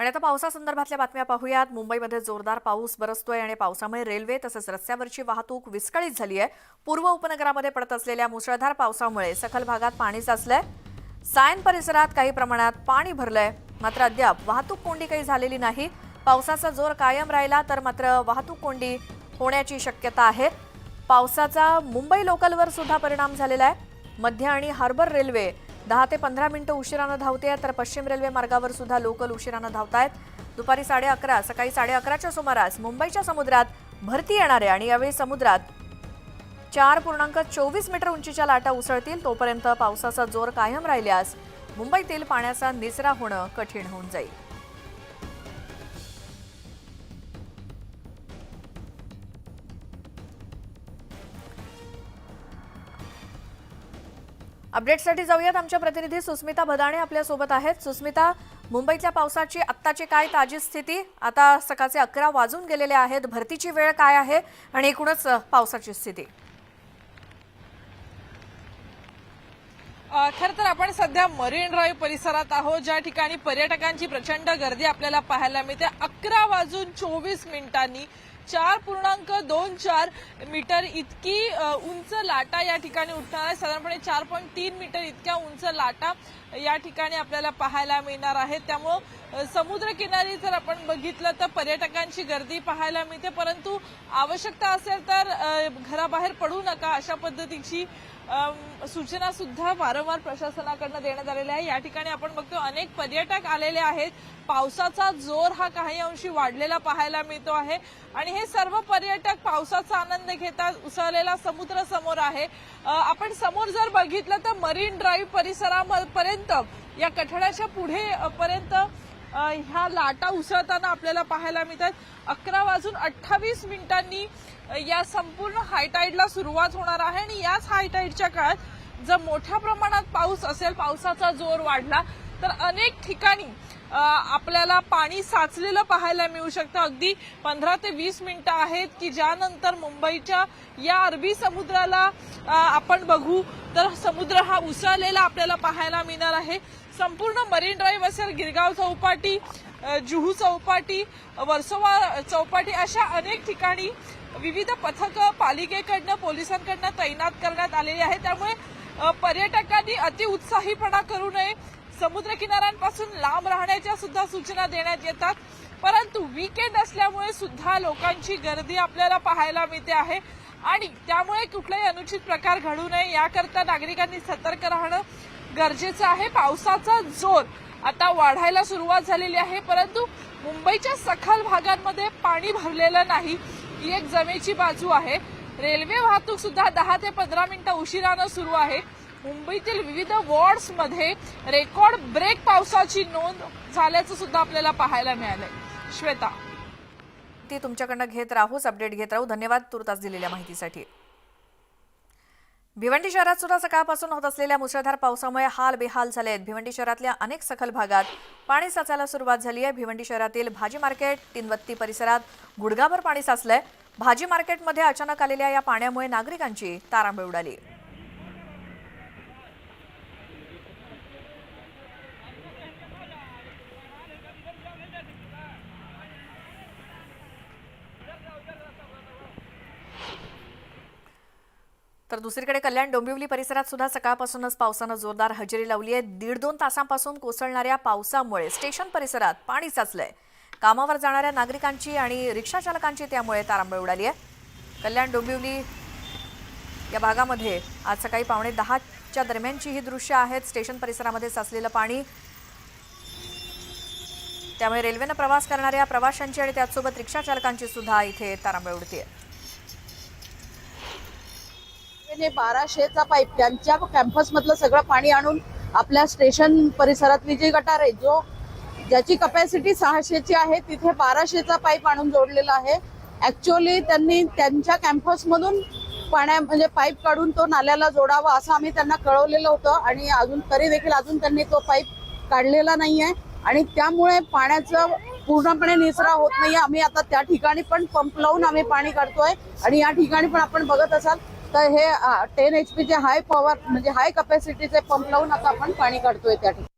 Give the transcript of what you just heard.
आणि आता पावसासंदर्भातल्या बातम्या पाहूयात. मुंबईमध्ये जोरदार पाऊस बरसतोय आणि पावसामुळे रेल्वे तसंच रस्त्यावरची वाहतूक विस्कळीत झाली आहे. पूर्व उपनगरामध्ये पडत असलेल्या मुसळधार पावसामुळे सखल भागात पाणी साचलंय. सायन परिसरात काही प्रमाणात पाणी भरलंय. मात्र अद्याप वाहतूक कोंडी काही झालेली नाही. पावसाचा जोर कायम राहिला तर मात्र वाहतूक कोंडी होण्याची शक्यता आहे. पावसाचा मुंबई लोकलवर सुद्धा परिणाम झालेला आहे. मध्य आणि हार्बर रेल्वे दहा ते पंधरा मिनिटं उशिरानं धावते तर पश्चिम रेल्वे मार्गावर सुद्धा लोकल उशिरानं धावतायत. दुपारी साडे अकरा सकाळी साडे अकराच्या सुमारास मुंबईच्या समुद्रात भरती येणार आहे आणि यावेळी समुद्रात चार पूर्णांक चोवीस मीटर उंचीच्या लाटा उसळतील. तोपर्यंत पावसाचा जोर कायम राहिल्यास मुंबईतील पाण्याचा निचरा होणं कठीण होऊन जाईल. अपडेटसाठी जाऊयात. आमच्या प्रतिनिधी सुस्मिता भदाणे आपल्यासोबत आहेत. सुस्मिता मुंबईतल्या पावसाची आत्ताची काय ताजी स्थिती? आता सकाळचे अकरा वाजून गेलेले आहेत. भरतीची वेळ काय आहे? आणि एकूणच पावसाची स्थिती. खरं तर आपण सध्या मरीन ड्राईव्ह परिसरात आहोत. ज्या ठिकाणी पर्यटकांची प्रचंड गर्दी आपल्याला पाहायला मिळते. अकरा वाजून चोवीस मिनिटांनी चार पूर्णांक दोन चार मीटर इतकी उंच लाटा या ठिकाणी उठणार आहे. साधारणपणे चार पॉईंट तीन मीटर इतक्या उंच लाटा या ठिकाणी आपल्याला पाहायला मिळणार आहेत. त्यामुळं समुद्रकिनारी जर आपण बघितलं तर पर्यटकांची गर्दी पाहायला मिळते परंतु आवश्यकता असेल तर घराबाहेर पडू नका अशा पद्धतीची सूचना सुद्धा वारंवार प्रशासनाकडनं देण्यात आलेल्या आहे. या ठिकाणी आपण बघतो अनेक पर्यटक आलेले आहेत. पावसाचा जोर हा काही अंशी वाढलेला पाहायला मिळतो आहे. आणि हे सर्व पर्यटक पावसाचा आनंद घेतात उसळलेला समुद्र समोर आहे. आपण समोर जर बघितलं तर मरीन ड्राईव्ह परिसरापर्यंत या कठड्याच्या पुढे पर्यंत ह्या लाटा उसळताना आपल्याला पाहायला मिळतात. अकरा वाजून अठ्ठावीस मिनिटांनी या संपूर्ण हायटाईडला सुरुवात होणार आहे. आणि याच हायटाईडच्या काळात जर मोठ्या प्रमाणात पाऊस असेल पावसाचा जोर वाढला तर अनेक ठिकाणी आपल्याला पाणी साचलेलं पाहायला मिळू शकतं. अगदी पंधरा ते वीस मिनिटं आहेत की ज्यानंतर मुंबईच्या या अरबी समुद्राला आपण बघू. तर समुद्र हा उसळलेला आपल्याला पाहायला मिळणार आहे. संपूर्ण मरीन ड्राईव्ह असेल गिरगाव चौपाटी जुहू चौपाटी वर्सोवा चौपाटी अशा अनेक ठिकाणी विविध पथकं पालिकेकडनं पोलिसांकडनं तैनात करण्यात आलेली आहे त्यामुळे पर्यटकांनी अतिउत्साहीपणा करू नये. समुद्र किनाऱ्यांपासून लांब राहण्याच्या सुद्धा सूचना देण्यात येतात. परंतु वीकेंड असल्यामुळे सुद्धा लोकांची गर्दी आपल्याला पाहायला मिळते आहे. आणि त्यामुळे कुठलाही अनुचित प्रकार घडू नये. याकरता नागरिकांनी सतर्क राहणं गरजेचं आहे. पावसाचा जोर आता वाढायला सुरुवात झालेली आहे. परंतु मुंबईच्या सखल भागांमध्ये पाणी भरलेलं नाही. ही एक जमेची बाजू आहे. रेल्वे वाहतूक सुद्धा दहा ते पंधरा मिनिटं उशिरानं सुरू आहे. मुंबईतील विविध वॉर्ड्समध्ये रेकॉर्ड ब्रेक पावसाची नोंद झाल्याचं सुद्धा आपल्याला पाहायला मिळालंय. श्वेता. ती तुमच्याकडनं घेत राहूच अपडेट घेत राहू. धन्यवाद तुर्तास दिलेल्या माहितीसाठी. भिवंडी शहरात सुद्धा सकाळपासून होत असलेल्या मुसळधार पावसामुळे हाल बेहाल झाले आहेत भिवंडी शहरातल्या अनेक सखल भागात पाणी साचायला सुरुवात झाली आहे. भिवंडी शहरातील भाजी मार्केट तीनवत्ती परिसरात गुडघाभर पाणी साचलंय. भाजी मार्केटमध्ये अचानक आलेल्या या पाण्यामुळे नागरिकांची तारांबळ उडाली. तर दुसरीकडे कल्याण डोंबिवली परिसरात सुद्धा सकाळपासूनच पावसानं जोरदार हजेरी लावली आहे. दीड दोन तासांपासून कोसळणाऱ्या पावसामुळे स्टेशन परिसरात पाणी साचलंय. कामावर जाणाऱ्या नागरिकांची आणि रिक्षा चालकांची त्यामुळे तारांबळ उडाली आहे. कल्याण डोंबिवली या भागामध्ये आज सकाळी पावणे दहाच्या दरम्यानची ही दृश्य आहेत स्टेशन परिसरामध्ये साचलेलं पाणी त्यामुळे रेल्वेनं प्रवास करणाऱ्या प्रवाशांची आणि त्याचसोबत रिक्षा चालकांची सुद्धा इथे तारांबळ उडते रेल्वेने बाराशेचा पाईप त्यांच्या कॅम्पसमधलं सगळं पाणी आणून आपल्या स्टेशन परिसरातली जी गटार आहे जो ज्याची कपॅसिटी सहाशेची आहे तिथे बाराशेचा पाईप आणून जोडलेला आहे. ऍक्च्युअली त्यांनी त्यांच्या कॅम्पसमधून पाण्या म्हणजे पाईप काढून तो नाल्याला जोडावा असं आम्ही त्यांना कळवलेलं होतं आणि अजून तरी देखील अजून त्यांनी तो पाईप काढलेला नाहीये. आणि त्यामुळे पाण्याचं पूर्णपणे निचरा होत नाही आम्ही आता त्या ठिकाणी पण पंप लावून आम्ही पाणी काढतोय आणि या ठिकाणी पण आपण बघत असाल तर हे टेन एच पीचे हाय पॉवर म्हणजे हाय कपॅसिटीचे पंप लावून आता आपण पाणी काढतोय त्या ठिकाणी.